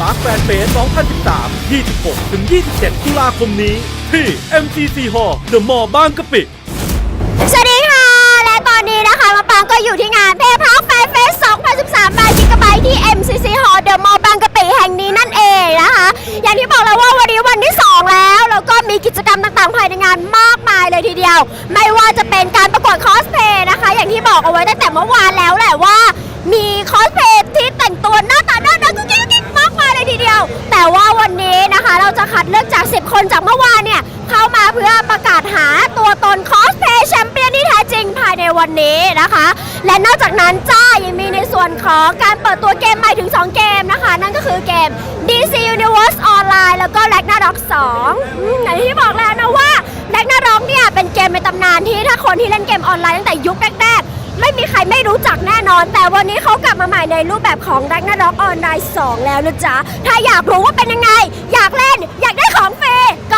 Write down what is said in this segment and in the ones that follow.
พาร์คแฟนเฟส2013 26ถึง27 ตุลาคมนี้ ที่ MCC Hall The Mall บางกะปิ สวัสดีค่ะ และตอนนี้นะคะมาปางก็อยู่ที่งานเพพาร์คแฟนเฟส มาเพื่อประกาศหาตัวตนคอสเพย์แชมเปี้ยนที่แท้จริงภายในวันนี้นะคะ และนอกจากนั้นจ้ายังมีในส่วนของการเปิดตัวเกมใหม่ถึง 2 เกมนะคะ นั่นก็คือเกม DC Universe Online แล้วก็ Ragnarok 2อย่างที่บอกแล้วนะว่า Ragnarok เนี่ยเป็นเกมในตำนานที่ถ้าคนที่เล่นเกมออนไลน์ตั้งแต่ยุคแรกๆ ไม่มีใครไม่รู้จักแน่นอน แต่วันนี้เขากลับมาใหม่ในรูปแบบของ Ragnarok Online 2 แล้วนะจ๊ะ ถ้าอยากรู้ว่าเป็นยังไง อยากเล่น อยากได้ของฟรี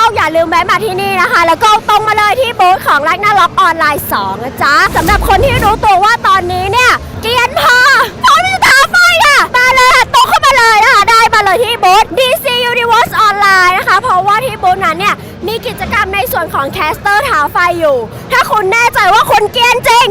กอย่าลืมแวะมาที่นี่นะคะ แล้วก็ตรงมาเลยที่บูธของ Ragnarok Online 2นะจ๊ะสำหรับคนที่รู้ตัวว่าตอนนี้เนี่ยเกรียนพอพร้อมที่จะท้าไฟค่ะมาเลยค่ะตรงเข้ามาเลยนะคะได้มาเลยที่บูธ DC Universe Online นะคะ เพราะว่าที่บูธนั้นเนี่ยมีกิจกรรมในส่วนของแคสเตอร์ท้าไฟอยู่ ถ้าคุณแน่ใจว่าคุณเกรียนจริง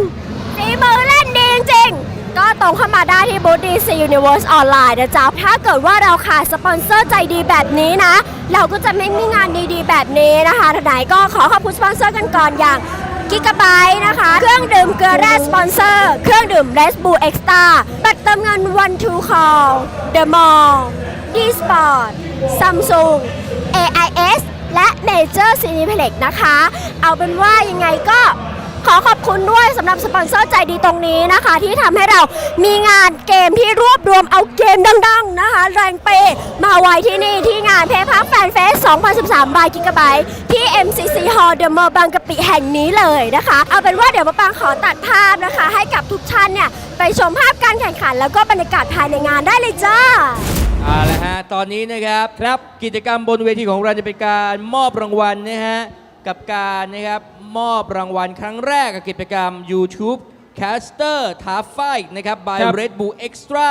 ฝีมือเล่นดีจริงๆ ก็ตรงเข้ามาได้ที่บูธ DC Universe Online นะจ๊ะ ถ้าเกิดว่าเราขาดสปอนเซอร์ใจดีแบบนี้นะ เราก็จะไม่มีงานดีๆ แบบนี้นะคะทางไหนก็ขอขอบคุณสปอนเซอร์กันก่อนอย่างกิกะไบต์นะคะ เครื่องดื่มเกลือแร่สปอนเซอร์ เครื่องดื่ม Red Bull Extra บัตรเติมเงิน One to Call The Mall D Sport Samsung AIS และ Major Cineplex นะคะ เอาเป็นว่ายังไงก็ ขอขอบคุณด้วยสำหรับสปอนเซอร์ใจดีตรงนี้นะคะ ที่ทำให้เรามีงานเกมที่รวบรวมเอาเกมดังๆนะคะ แรงเปมาไว้ที่นี่ที่งานเพย์พักแฟนเฟส 2013 บายกิกะไบที่ MCC Hall The Mall บางกะปิแห่งนี้เลยนะคะ เอาเป็นว่าเดี๋ยวมาปางขอตัดภาพนะคะ ให้กับทุกท่านเนี่ยไปชมภาพการแข่งขัน แล้วก็บรรยากาศภายในงานได้เลยจ้า เอาละฮะ ตอนนี้นะครับ ครับ กิจกรรมบนเวทีของเราจะเป็นการมอบรางวัลนะฮะ กับการนะครับมอบรางวัลครั้งแรกกับกิจกรรม YouTube Caster t a f i นะครับ by ครับ Red Bull Extra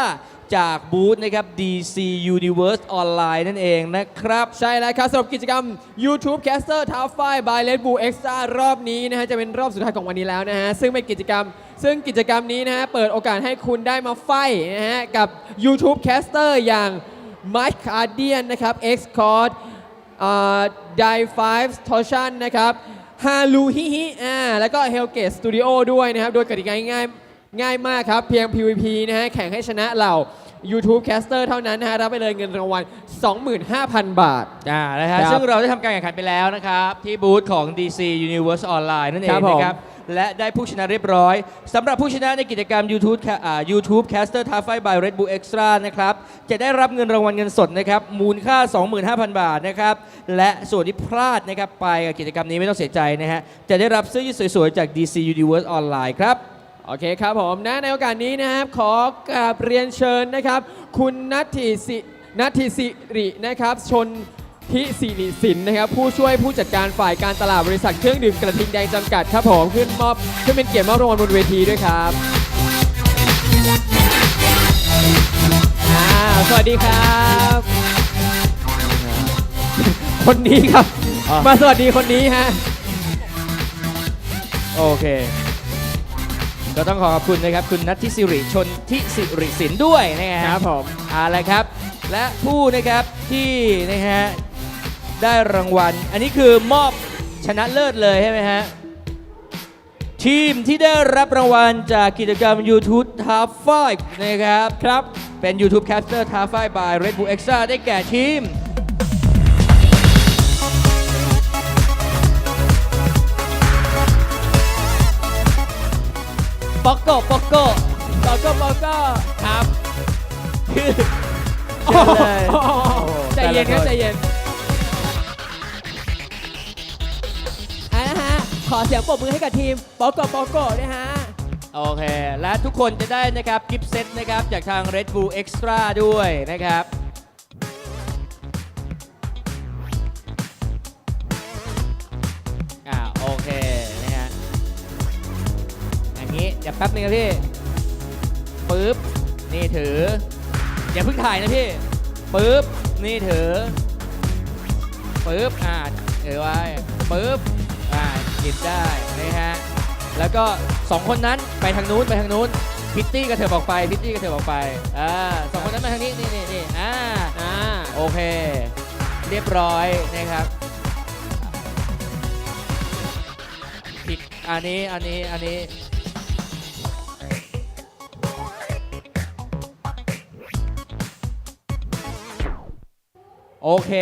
จากบูธนะครับ DC Universe Online นั่นเองนะครับ ใช่แล้วครับสำหรับกิจกรรม YouTube Caster t a f i by Red Bull Extra รอบนี้นะฮะจะเป็นรอบสุดท้ายของวันนี้แล้วนะฮะซึ่งเป็นกิจกรรม ซึ่งกิจกรรมนี้นะฮะเปิดโอกาสให้คุณได้มาไฟท์นะฮะกับ YouTube Caster อย่าง Mike Cardian นะครับ X Cord ไดไฟฟ์ทอชันนะครับฮาลูฮิฮิอ่าแล้วก็ Hellgate Studio ด้วยนะครับ โดยกติกาง่ายๆง่ายมากครับ เพียง PVP นะฮะแข่งให้ชนะเหล่า YouTube Caster เท่านั้นนะฮะรับไปเลยเงินรางวัล 25,000 บาท อ่านะฮะครับซึ่งเราได้ทำการแข่งขันไปแล้วนะครับ ที่บูธของ DC Universe Online นั่นเอครังบผม นะครับ และได้ผู้ชนะเรียบร้อยสำหรับผู้ชนะในกิจกรรม YouTube ค่ะอ่า YouTube Caster t a f i by Red Bull Extra นะครับจะได้รับเงินรางวัลเงินสดนะครับมูลค่า 25,000 บาทนะครับและส่วนที่พลาดนะครับไปกับกิจกรรมนี้ไม่ต้องเสียใจนะฮะจะได้รับเสื้อยืดสวยๆจาก DC Universe Online ครับ โอเคครับผมนะในโอกาสนี้นะครับขอกราบเรียนเชิญนะครับ คุณนัทธิสินัทธิสิรินะครับชน ทิสิริสินนะครับผู้ช่วยผู้จัดการฝ่ายการตลาดบริษัทเครื่องดื่มกระทิงแดงจำกัดครับผมขึ้นมอบขึ้นเป็นเกียรติมอบรางวัลบนเวทีด้วยครับอ่าสวัสดีครับ คนนี้ครับ อะ มาสวัสดีคนนี้ฮะ โอเค ก็ต้องขอขอบคุณนะครับ คุณนัททิสิริชนทิสิริสินด้วยนะฮะครับผม เอาละครับ และผู้นะครับที่นะฮะ ได้รางวัล อันนี้คือมอบชนะเลิศเลยใช่ไหมฮะ ทีมที่ได้รับรางวัลจากกิจกรรม YouTube Top 5นะครับครับ เป็น YouTube Caster Top 5 by Red Bull Extra ได้แก่ทีมปอกโกปอกโกปอกโกปอกโกครับ คือโอ้เชิญเลยโหใจเย็นครับแต่ละคนใจเย็น อเสียงปรบมือให้กับทีมปอกโกปอกโกด้วยฮะ โอเค และทุกคนจะได้นะครับกิฟต์เซตนะครับ จากทาง Red Bull Extra ด้วยนะครับ อ่าโอเค นะฮะอย่างนี้เดี๋ยวแป๊บนึงนะพี่ปึ๊บ นี่ถือ อย่าเพิ่งถ่ายนะพี่ปึ๊บ นี่ถือปึ๊บ อ่าถือไว้ปึ๊บ อ่า หยิบได้นะฮะแล้วก็สองคนนั้นไปทางนู้นไปทางนู้นพิตตี้กระเถิบออกไปพิตตี้กระเถิบออกไปอ่าสองคนนั้นมาทางนี้นี่นี่นี่อ่าอ่าโอเค เรียบร้อยนะครับอีกอันนี้อันนี้อันนี้โอเค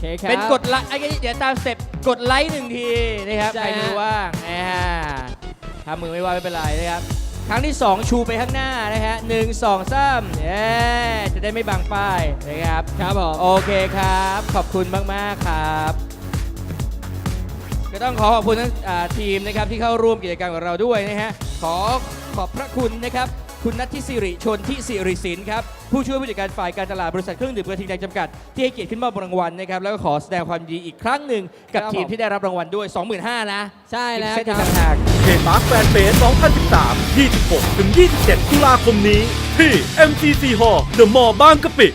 เคครับ เป็นกดไลค์ไอ้เดี๋ยวตามสเต็ปกดไลค์หนึ่งทีนะครับใช่ใครมือฮะว่างนะฮะถ้ามือไม่ว่างไม่เป็นไรนะครับ ครั้งที่ 2 ชูไปข้างหน้านะฮะหนึ่งสองสามเย้จะได้ไม่บังป้ายนะครับ ครับผม โอเคครับ ขอบคุณมาก ๆ ครับ ก็ต้องขอขอบคุณทั้งอ่าทีมนะครับที่เข้าร่วมกิจกรรมกับเราด้วยนะฮะ ขอขอบพระคุณนะครับ คุณนัททิสิริชนทิสิริสินครับผู้ช่วยผู้จัดการฝ่ายการตลาดบริษัทเครื่องดื่มกระทิงแดงจำกัด ที่ให้เกียรติขึ้นมอบรางวัลนะครับแล้วก็ขอแสดงความยินดีอีกครั้งหนึ่งกับครับทีมผมที่ได้รับรางวัลด้วย 25,000นะใช่แล้วเซตคอีกรับต่างหากเขตปาร์คแฟนเฟส2013 26 ถึง 27 ตุลาคมนี้ที่ MCC Hall The Mall บางกะปิ